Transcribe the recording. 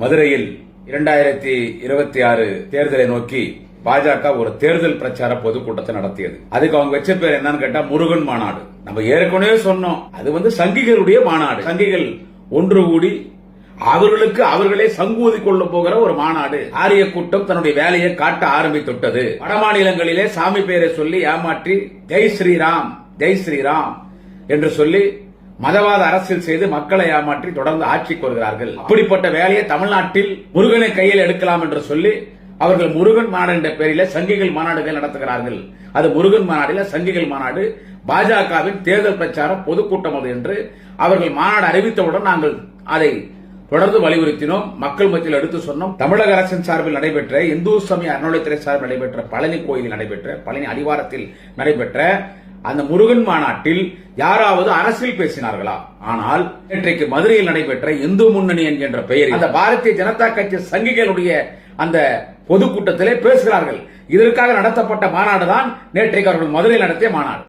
மதுரையில் இரண்டாயிரத்தி இருபத்தி ஆறு தேர்தலை நோக்கி பாஜக ஒரு தேர்தல் பிரச்சார பொதுக்கூட்டத்தை நடத்தியது. அதுக்கு அவங்க வச்ச பேர் என்னன்னு கேட்டா முருகன் மாநாடு. நம்ம ஏற்கனவே சொன்னோம். அது வந்து சங்கிகளுடைய மாநாடு. சங்கிகள் ஒன்று கூடி அவர்களுக்கு அவர்களே சங்கூதி கொள்ள போகிற ஒரு மாநாடு. ஆரிய கூட்டம் தன்னுடைய வேலையை காட்ட ஆரம்பித்துட்டது வட மாநிலங்களிலே சாமி பெயரை சொல்லி ஏமாற்றி ஜெய் ஸ்ரீராம் ஜெய் ஸ்ரீராம் என்று சொல்லி மதவாத அரசியல் செய்து மக்களை ஏமாற்றி தொடர்ந்து ஆட்சிக்கு வருகிறார்கள். அப்படிப்பட்ட வேலையை தமிழ்நாட்டில் முருகனை கையில் எடுக்கலாம் என்று சொல்லி அவர்கள் முருகன் மாநாடு என்ற பெயரில் சங்கிகள் மாநாடுகள் நடத்துகிறார்கள். அது முருகன் மாநாடுல சங்கிகள் மாநாடு பாஜகவின் தேர்தல் பிரச்சாரம் பொதுக்கூட்டம் அது என்று அவர்கள் மாநாடு அறிவித்தவுடன் நாங்கள் அதை தொடர்ந்து வலியுறுத்தினோம். மக்கள் மத்தியில் எடுத்து சொன்னோம். தமிழக அரசின் சார்பில் நடைபெற்ற இந்து சமய அறநிலைத்துறை சார்பில் நடைபெற்ற பழனி கோயிலில் நடைபெற்ற பழனி அடிவாரத்தில் நடைபெற்ற அந்த முருகன் மாநாட்டில் யாராவது அரசியல் பேசினார்களா? ஆனால் இன்றைக்கு மதுரையில் நடைபெற்ற இந்து முன்னணி என்கின்ற பெயரில் அந்த பாரதிய ஜனதா கட்சி சங்கிகளுடைய அந்த பொதுக்கூட்டத்திலே பேசுகிறார்கள். இதற்காக நடத்தப்பட்ட மாநாடு தான் நேற்றைக்கு அவர்கள் மதுரையில் நடத்திய மாநாடு.